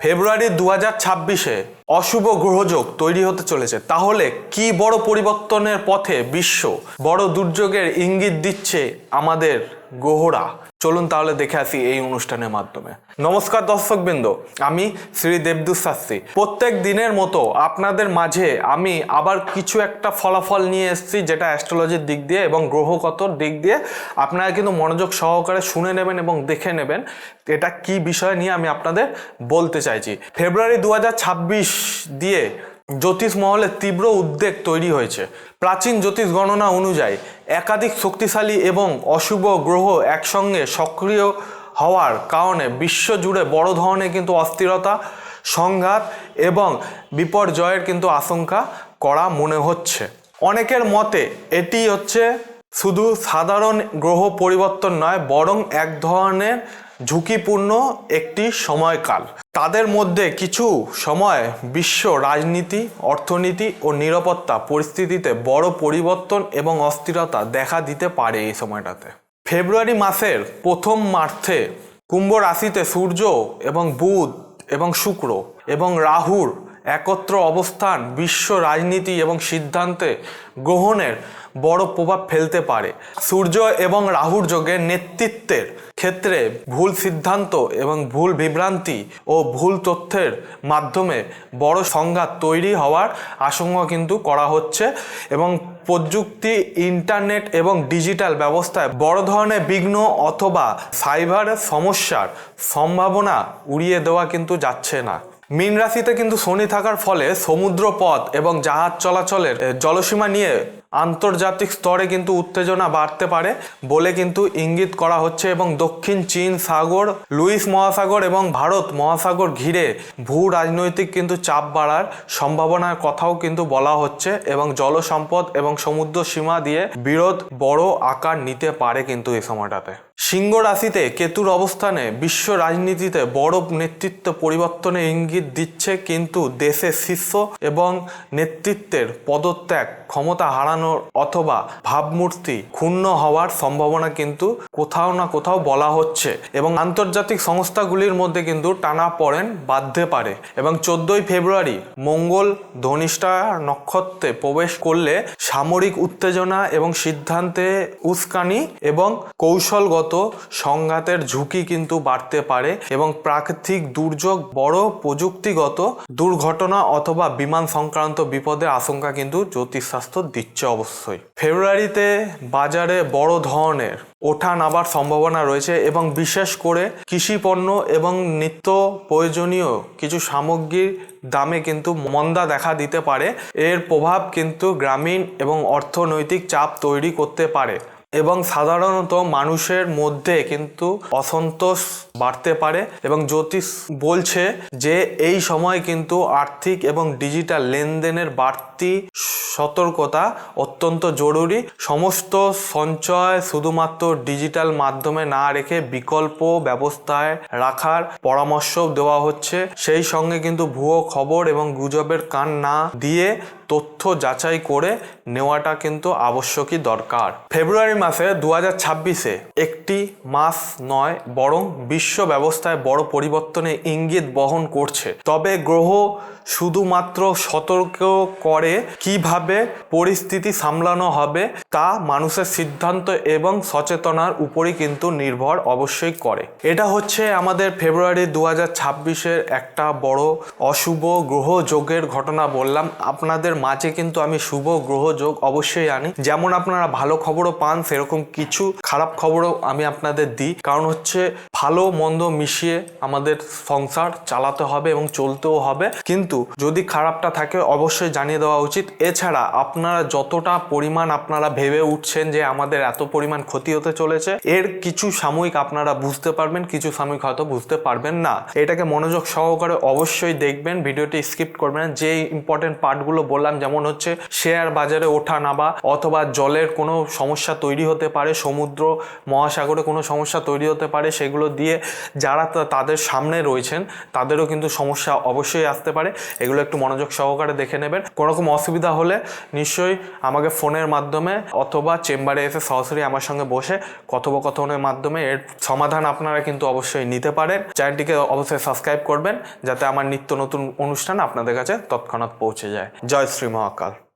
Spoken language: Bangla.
ফেব্রুয়ারি দু হাজার ছাব্বিশে অশুভ গ্রহযোগ তৈরি হতে চলেছে। তাহলে কি বড় পরিবর্তনের পথে বিশ্ব বড় দুর্যোগের ইঙ্গিত দিচ্ছে আমাদের গ্রহরা চলুন তাহলে দেখে আসি এই অনুষ্ঠানের মাধ্যমে। নমস্কার দর্শকবৃন্দ, আমি শ্রী দেবদূত শাস্ত্রী। প্রত্যেক দিনের মতো আপনাদের মাঝে আমি আবার কিছু একটা ফলাফল নিয়ে এসেছি যেটা অ্যাস্ট্রোলজির দিক দিয়ে এবং গ্রহগত দিক দিয়ে আপনারা কিন্তু মনোযোগ সহকারে শুনে নেবেন এবং দেখে নেবেন। এটা কি বিষয় নিয়ে আমি আপনাদের বলতে চাইছি। ফেব্রুয়ারি দু হাজার ছাব্বিশ দিয়ে জ্যোতিষ মহলে তীব্র উদ্বেগ তৈরি হয়েছে। প্রাচীন জ্যোতিষ গণনা অনুযায়ী একাধিক শক্তিশালী এবং অশুভ গ্রহ একসঙ্গে সক্রিয় হওয়ার কারণে বিশ্ব জুড়ে বড় ধরনের কিন্তু অস্থিরতা, সংঘাত এবং বিপর্যয়ের কিন্তু আশঙ্কা করা মনে হচ্ছে। অনেকের মতে এটি হচ্ছে শুধু সাধারণ গ্রহ পরিবর্তন নয়, বরং এক ধরনের ঝুঁকিপূর্ণ একটি সময়কাল। তাদের মধ্যে কিছু সময় বিশ্ব রাজনীতি, অর্থনীতি ও নিরাপত্তা পরিস্থিতিতে বড় পরিবর্তন এবং অস্থিরতা দেখা দিতে পারে এই সময়টাতে। ফেব্রুয়ারি মাসের প্রথম মার্থে কুম্ভ রাশিতে সূর্য এবং বুধ এবং শুক্র এবং রাহুর একত্র অবস্থান বিশ্ব রাজনীতি এবং সিদ্ধান্তে গ্রহণের বড় প্রভাব ফেলতে পারে। সূর্য এবং রাহুর যোগে নেতৃত্বের ক্ষেত্রে ভুল সিদ্ধান্ত এবং ভুল বিভ্রান্তি ও ভুল তথ্যের মাধ্যমে বড় সংঘাত তৈরি হওয়ার আশঙ্কা কিন্তু করা হচ্ছে এবং প্রযুক্তি, ইন্টারনেট এবং ডিজিটাল ব্যবস্থায় বড় ধরনের বিঘ্ন অথবা সাইবারের সমস্যার সম্ভাবনা উড়িয়ে দেওয়া কিন্তু যাচ্ছে না। মীন রাশিতে কিন্তু শনি থাকার ফলে সমুদ্র পথ এবং জাহাজ চলাচলের জলসীমা নিয়ে আন্তর্জাতিক স্তরে কিন্তু উত্তেজনা বাড়তে পারে বলে কিন্তু ইঙ্গিত করা হচ্ছে এবং দক্ষিণ চীন সাগর, লুইস মহাসাগর এবং ভারত মহাসাগর ঘিরে ভূ রাজনৈতিক কিন্তু চাপ বাড়ার সম্ভাবনার কথাও কিন্তু বলা হচ্ছে এবং জল সম্পদ এবং সমুদ্র সীমা দিয়ে বিরোধ বড় আকার নিতে পারে কিন্তু এই সময়টাতে। সিংহ রাশিতে কেতুর অবস্থানে বিশ্ব রাজনীতিতে বড় নেতৃত্ব পরিবর্তনের ইঙ্গিত দিচ্ছে কিন্তু দেশের শীর্ষ এবং নেতৃত্বের পদত্যাগ ক্ষমতা হারানোর অথবা ভাবমূর্তি ক্ষুণ্ণ হওয়ার সম্ভাবনা কিন্তু কোথাও না কোথাও বলা হচ্ছে এবং আন্তর্জাতিক সংস্থাগুলির মধ্যে কিন্তু টানা পড়েন বাঁধতে পারে এবং চোদ্দই ফেব্রুয়ারি মঙ্গল ধনিষ্ঠা নক্ষত্রে প্রবেশ করলে সামরিক উত্তেজনা এবং সিদ্ধান্তে উস্কানি এবং কৌশলগত সংঘাতের ঝুঁকি কিন্তু বাড়তে পারে এবং প্রাকৃতিক দুর্যোগ, বড় প্রযুক্তিগত দুর্ঘটনা অথবা বিমান সংক্রান্ত বিপদের আশঙ্কা কিন্তু জ্যোতিষশাস্ত্র দিচ্ছে অবশ্যই। ফেব্রুয়ারিতে বাজারে বড় ধরনের ওঠা নামার সম্ভাবনা রয়েছে এবং বিশেষ করে কৃষি পণ্য এবং নিত্য প্রয়োজনীয় কিছু সামগ্রীর দামে কিন্তু মন্দা দেখা দিতে পারে। এর প্রভাব কিন্তু গ্রামীণ এবং অর্থনৈতিক চাপ তৈরি করতে পারে। এবং সাধারণত মানুষের মধ্যে কিন্তু অসন্তোষ বাড়তে পারে এবং জ্যোতিষ বলছে যে এই সময় কিন্তু আর্থিক এবং ডিজিটাল লেনদেনের বাড়তি সতর্কতা অত্যন্ত জরুরি। সমস্ত সঞ্চয় শুধুমাত্র ডিজিটাল মাধ্যমে না রেখে বিকল্প ব্যবস্থায় রাখার পরামর্শ দেওয়া হচ্ছে। সেই সঙ্গে কিন্তু ভুয়ো খবর এবং গুজবের কান না দিয়ে তথ্য যাচাই করে নেওয়াটা কিন্তু আবশ্যকই দরকার। ফেব্রুয়ারি মাসে দু ছাব্বিশে একটি মাস নয়, বরং বিশ্ব ব্যবস্থায় বড় পরিবর্তনের ইঙ্গিত বহন করছে। তবে গ্রহ শুধুমাত্র সতর্ক করে কীভাবে পরিস্থিতি সামলানো হবে তা মানুষের সিদ্ধান্ত এবং সচেতনার উপরই কিন্তু নির্ভর অবশ্যই করে। এটা হচ্ছে আমাদের ফেব্রুয়ারি দু হাজার একটা বড় অশুভ গ্রহ যোগের ঘটনা বললাম। আপনাদের মাঝে কিন্তু আমি শুভ গ্রহ যোগ অবশ্যই আনি। যেমন আপনারা ভালো খবরও পান, সেরকম কিছু খারাপ খবরও আমি আপনাদের দিই। কারণ হচ্ছে ভালো মন্দ মিশিয়ে আমাদের সংসার চালাতে হবে এবং চলতেও হবে। কিন্তু যদি খারাপটা থাকে অবশ্যই জানিয়ে দেওয়া উচিত। এছাড়া আপনারা যতটা পরিমাণ আপনারা ভেবে উঠছেন যে আমাদের এত পরিমাণ ক্ষতি হতে চলেছে, এর কিছু সাময়িক আপনারা বুঝতে পারবেন, কিছু সাময়িক হয়তো বুঝতে পারবেন না। এটাকে মনোযোগ সহকারে অবশ্যই দেখবেন, ভিডিওটি স্কিপ করবেন। যে ইম্পর্টেন্ট পার্টগুলো বললাম, যেমন হচ্ছে শেয়ার বাজারে ওঠা নামা অথবা জলের কোনো সমস্যা তৈরি হতে পারে, সমুদ্র, মহাসাগরে কোনো সমস্যা তৈরি হতে পারে, সেগুলো দিয়ে যারা তাদের সামনে রয়েছেন, তাদেরও কিন্তু সমস্যা অবশ্যই আসতে পারে। এগুলো একটু মনোযোগ সহকারে দেখে নেবেন। কোনো রকম অসুবিধা হলে নিশ্চয়ই আমাকে ফোনের মাধ্যমে অথবা চেম্বারে এসে সরাসরি আমার সঙ্গে বসে কথোপকথনের মাধ্যমে এর সমাধান আপনারা কিন্তু অবশ্যই নিতে পারেন। চ্যানেলটিকে অবশ্যই সাবস্ক্রাইব করবেন, যাতে আমার নিত্য নতুন অনুষ্ঠান আপনাদের কাছে তৎক্ষণাৎ পৌঁছে যায়। জয় শ্রী Remarkable.